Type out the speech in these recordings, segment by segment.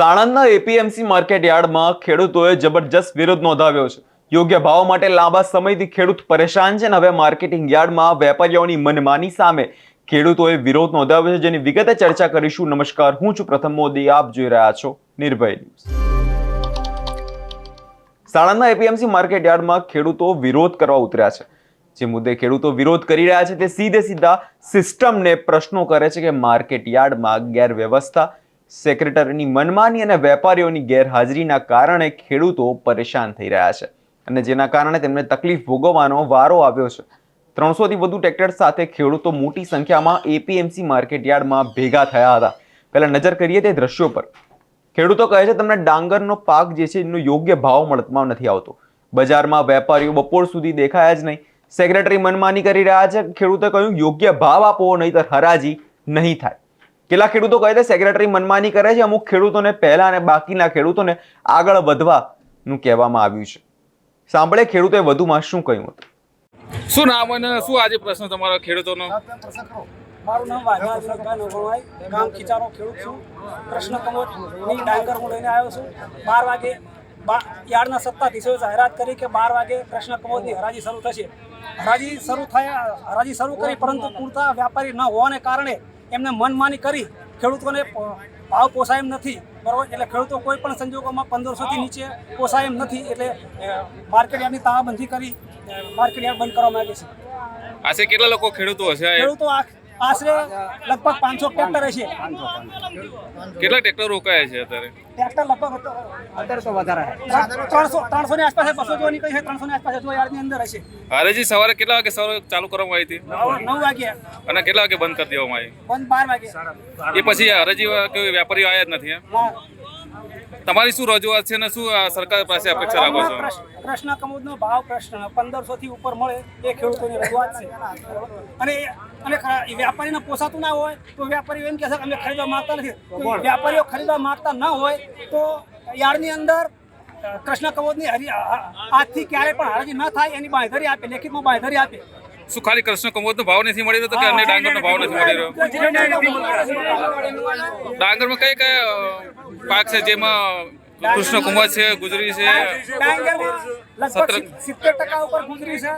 સાણંદના APMC market યાર્ડમાં ખેડૂતોએ જબરજસ્ત વિરોધ નોંધાવ્યો છે. યોગ્ય ભાવ માટે લાંબા સમયથી ખેડૂત પરેશાન છે અને હવે માર્કેટિંગ યાર્ડમાં વેપારીઓની મનમાની સામે ખેડૂતોએ વિરોધ નોંધાવ્યો છે, જેની વિગતે ચર્ચા કરીશું. નમસ્કાર, હું છું પ્રથમ મોદી. આપ જોઈ રહ્યા છો નિર્ભય ન્યૂઝ. સાણંદના એપીએમસી માર્કેટ યાર્ડમાં ખેડૂતો વિરોધ કરવા ઉતર્યા છે. જે મુદ્દે ખેડૂતો વિરોધ કરી રહ્યા છે, તે સીધે સીધા સિસ્ટમને પ્રશ્નો કરે છે કે માર્કેટ યાર્ડમાં ગેરવ્યવસ્થા સેક્રેટરીની મનમાની અને વેપારીઓની ગેરહાજરીના કારણે ખેડૂતો પરેશાન થઈ રહ્યા છે અને જેના કારણે તેમને તકલીફ ભોગવવાનો વારો આવ્યો છે. ત્રણસોથી વધુ ટ્રેક્ટર સાથે ખેડૂતો મોટી સંખ્યામાં એપીએમસી માર્કેટ યાર્ડમાં ભેગા થયા હતા. પહેલાં નજર કરીએ તે દ્રશ્યો પર. ખેડૂતો કહે છે, તમને ડાંગરનો પાક જે છે, એનો યોગ્ય ભાવ મળતમાં નથી આવતો. બજારમાં વેપારીઓ બપોર સુધી દેખાયા જ નહીં. સેક્રેટરી મનમાની કરી રહ્યા છે. ખેડૂતો કહ્યું, યોગ્ય ભાવ આપો, નહીંતર હરાજી નહીં થાય. કેટલાક ખેડૂતો કહે છે સેક્રેટરી મનમાની કરે છે અમુક ખેડૂતોને પહેલા અને બાકીના ખેડૂતોને આગળ વધવાનું કહેવામાં આવ્યું છે. સાંભળે ખેડૂતોએ વધુમાં શું કહ્યું હતું? શું નામ અને શું આજે પ્રશ્ન તમારો ખેડૂતોનો? મારું નામ વાઘા વિનોદભાઈ નોગણવાઈ ગામ ખીચારો ખેડૂત છું. પ્રશ્ન કમોદની ડાંગર હું લઈને આવ્યો છું. બાર વાગે યાર્ડના સત્તાધીશોએ જાહેરાત કરી કે બાર વાગે કૃષ્ણ કમોદની હરાજી શરૂ થશે. હરાજી શરૂ થયા હરાજી શરૂ કરી પરંતુ પૂરતા વ્યાપારી ન હોવાને કારણે એમને મનમાની કરી ખેડૂતોને ભાવ પોસાય એમ નથી. બરાબર? એટલે ખેડૂતો કોઈ પણ સંજોગોમાં પંદરસોથી નીચે પોસાય એમ નથી. એટલે માર્કેટ યાર્ડની તાળાબંધી કરી માર્કેટ યાર્ડ બંધ કરવા માંગે છે કેટલા લોકો ખેડૂતો હશે? ખેડૂતો આ- આશરે લગભગ પાંચસો ટ્રેક્ટર હશે. કેટલા ટ્રેક્ટર રોકાયા છે અત્યારે? ટ્રેક્ટર લગભગ અત્યારે તો વધારે ત્રણસો ત્રણસો ની આસપાસ બસો જેવા નીકળી છે ત્રણસો ની આસપાસ જો યાર્ડની અંદર હશે. હરેજી સવારે કેટલા વાગે સવારે ચાલુ કરવામાં આવી હતી? નવ વાગે અને કેટલા વાગે બંધ કરી દેવામાં આવી? બંધ બાર વાગે. એ પછી હરેજી કોઈ વેપારીઓ આવ્યા જ નથી તમારી શું રજૂઆત છે અને શું સરકાર પાસે અપેક્ષા રાખો છો? પ્રશ્ન- પ્રશ્ન કમોદનો ભાવ પ્રશ્ન પંદરસો થી ઉપર મળે એ ખેડૂતોની રજૂઆત છે. અને અને વ્યાપારીને પોસાતું ના હોય તો વેપારીઓ એમ કહે છે કે અમે ખરીદવા માંગતા નથી. વેપારીઓ ખરીદવા માંગતા ન હોય તો યાર્ડની અંદર કૃષ્ણ કમોદની હરી આજથી ક્યારે પણ હરાજી ન થાય એની બાંધરી આપે લેખિતમાં બાંધરી આપે. શું ખાલી કૃષ્ણ કમોદનો ભાવ નથી મળી રહ્યો તો કે અન્ય ડાંગરનો ભાવ નથી મળી રહ્યો? ડાંગરમાં કઈ કઈ પાક છે? જેમાં કૃષ્ણ કુમાર છે ગુજરી છે? લગભગ સિત્તેર ટકા ઉપર ગુજરી છે.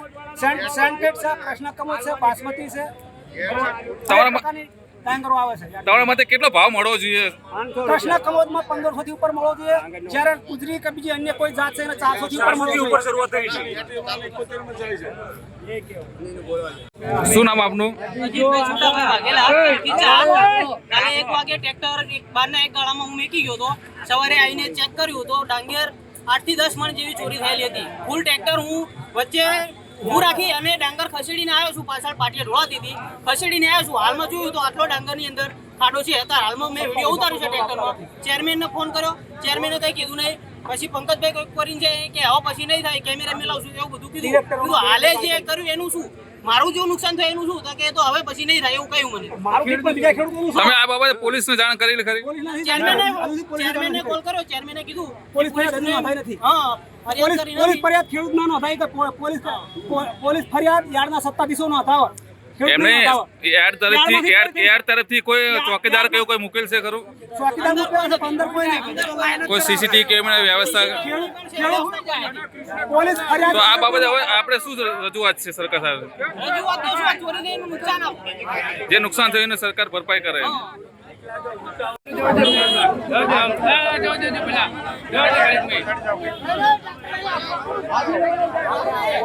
સેન્ટેડ છે કૃષ્ણ કમોદ છે બાસમતી છે. તમારા મત- કેટલો ભાવ મળવો જોઈએ? કૃષ્ણ કમોદમાં પંદરસો થી ઉપર મળવો જોઈએ. જ્યારે કુજરી કે બીજી અન્ય કોઈ જાત છે ચારસો થી ઉપર મળવો છે. શું નામ આપનું? એક વાગે ટ્રેક્ટર એક બારના એક ગાળામાં હું મેકી ગયો હતો. સવારે આવીને ચેક કર્યું તો ડાંગેર આઠથી દસ મણ જેવી ચોરી થયેલી હતી. ફૂલ ટ્રેક્ટર હું વચ્ચે ઊભું રાખી અને ડાંગર ખસેડીને આવ્યો છું. પાછળ પાટીએ ઢોળા દીધી. ખસેડીને આવ્યો છું. હાલમાં જોયું તો આટલો ડાંગરની અંદર ખાડો છે. અત્યારે હાલમાં મેં વીડિયો ઉતાર્યો છે ટ્રેક્ટરમાં. ચેરમેનને ફોન કર્યો. ચેરમેને કંઈ કીધું નહીં. પછી પંકજભાઈ કોઈ કરીને છે કે હવે પછી નહીં થાય. કેમેરા મેલાવશું એવું બધું કીધું. કીધું હાલે જે કર્યું એનું શું? મારું જેવું નુકસાન થયું એનું શું? તો કે તો હવે પછી નહીં થાય એવું કહ્યું મને. મારું ખેડૂત બીજા તમે આ બાબતે પોલીસને જાણ કરેલી ખરી. ચેરમેને ચેરમેને કોલ કર્યો. ચેરમેને કીધું પોલીસ ફરિયાદ નોંધાઈ નથી. હા પોલીસ કરી પોલીસ નથી. ફરિયાદ ખેડૂત ના નોંધાય કે પોલીસ પોલીસ ફરિયાદ યાર્ડના સત્તાધીશો ખેડૂત એમને. યાર્ડ તરફથી યાર્ડ તરફથી કોઈ ચોકીદાર કે કોઈ મુકેલ છે ખરું ચોકીદાર મોકલ્યા છે, કોઈ નહીં. કોઈ સીસીટીવી કેમેરા વ્યવસ્થા પોલીસ ફરિયાદ તો આ બાબતે હવે આપણે શું રજૂઆત છે સરકાર સાથે રજૂઆત તો શું ચોરીને નુકસાન જે નુકસાન થયું એને સરકાર ભરપાઈ કરે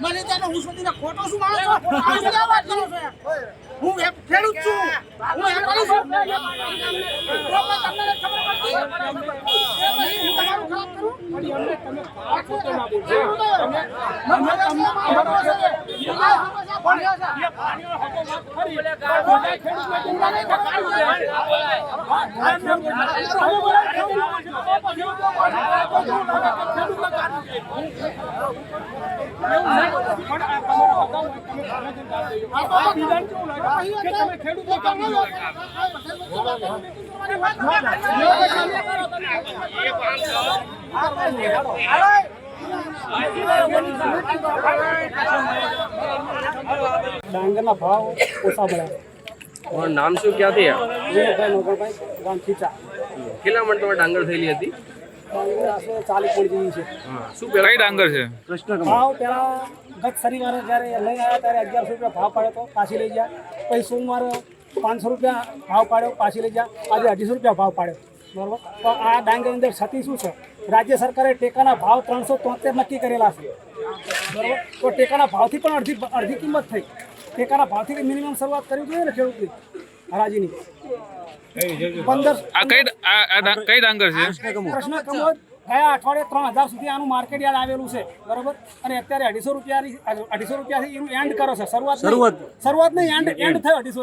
મને તને હું સુધી ખોટો શું માનો છો? વાત કરો છો? હું ખેડૂત છું હું વેપારી છું. તમને ખબર ખેડૂત ડાંગરના ભાવ ઓછા મળ્યા. નામ શું? ક્યાંથી આ? નોકરભાઈ ગામ ખીચા કેટલા મણ તમારે ડાંગર થયેલી હતી? શું કઈ ડાંગર છે? ભાવ પેલા ગત શનિવારે જ્યારે લઈ આવ્યા ત્યારે અગિયારસો રૂપિયા ભાવ પાડ્યો તો પાછી લઈ ગયા. પછી સોમવારે પાંચસો રૂપિયા ભાવ પાડ્યો પાછી લઈ ગયા. આજે અઢીસો રૂપિયા ભાવ પાડ્યો. બરાબર તો આ ડાંગરની અંદર ક્ષતિ શું છે? રાજ્ય સરકારે ટેકાના ભાવ ત્રણસો તોતેર નક્કી કરેલા છે. બરોબર? તો ટેકાના ભાવથી પણ અડધી અડધી કિંમત થઈ. ટેકાના ભાવથી મિનિમમ શરૂઆત કરવી જોઈએ ને ખેડૂતની? હરાજીની. પંદર કઈ આ આ ડા- કઈ ડાંગર છે? કૃષ્ણ કમોદ ગયા અઠવાડિયે ત્રણ હજાર સુધી આનું માર્કેટ યાર્ડ આવેલું છે. બરોબર? અને અત્યારે અઢીસો રૂપિયાની અઢીસો રૂપિયાથી એનું એન્ડ કરો છે. શરૂઆત શરૂઆત. શરૂઆત નહીં એન્ડ એન્ડ થયો અઢીસો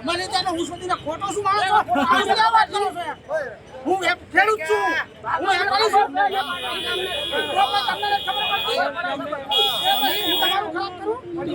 મને તને હું સુધી ખોટો શું કરો છો હું એક ખેડૂત છું હું એમ ખેડૂત છું એ પછી હું તમારું ખરાબ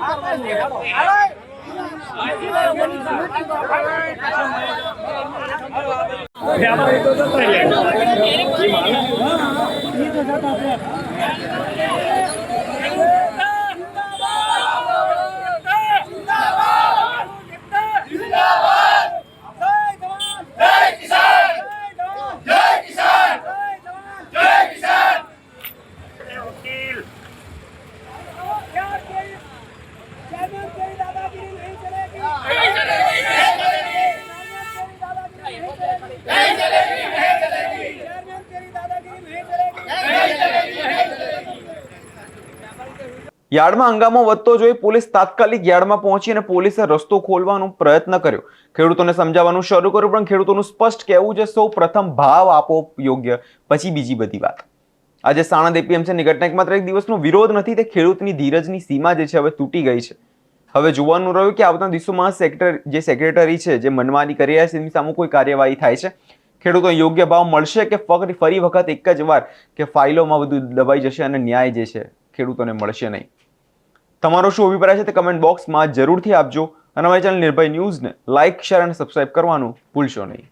આ ખોટો ના બોલજો તમે મને તમને મારો છે આ સમસ્યા ભણ્યો છે યાર્ડમાં હંગામો વધતો જોઈ પોલીસ તાત્કાલિક યાર્ડમાં પહોંચી અને પોલીસે રસ્તો ખોલવાનો પ્રયત્ન કર્યો. ખેડૂતોને સમજાવવાનું શરૂ કર્યું, પણ ખેડૂતોનું સ્પષ્ટ કહેવું છે, સૌ પ્રથમ ભાવ આપો યોગ્ય, પછી બીજી બધી વાત. આજે સાણંદ એપીએમસીની ઘટના એક માત્ર એક દિવસનો વિરોધ નથી, તે ખેડૂતની ધીરજની સીમા જે છે, હવે તૂટી ગઈ છે. હવે જોવાનું રહ્યું કે આવતા દિવસોમાં સેક્ટર, જે સેક્રેટરી છે, જે મનમાની કરી રહ્યા છે તેની સામે કોઈ કાર્યવાહી થાય છે? ખેડૂતો યોગ્ય ભાવ મળશે કે ફક્ત ફરી વખત એક જ વાર કે ફાઇલોમાં બધું દબાઈ જશે અને ન્યાય જે છે, ખેડૂતોને મળશે નહીં? તમારો શું અભિપ્રાય છે તે કમેન્ટ બોક્સમાં જરૂરથી આપજો. અને અમારી ચેનલ નિર્ભય ન્યૂઝને લાઇક શેર અને સબસ્ક્રાઇબ કરવાનું ભૂલશો નહીં.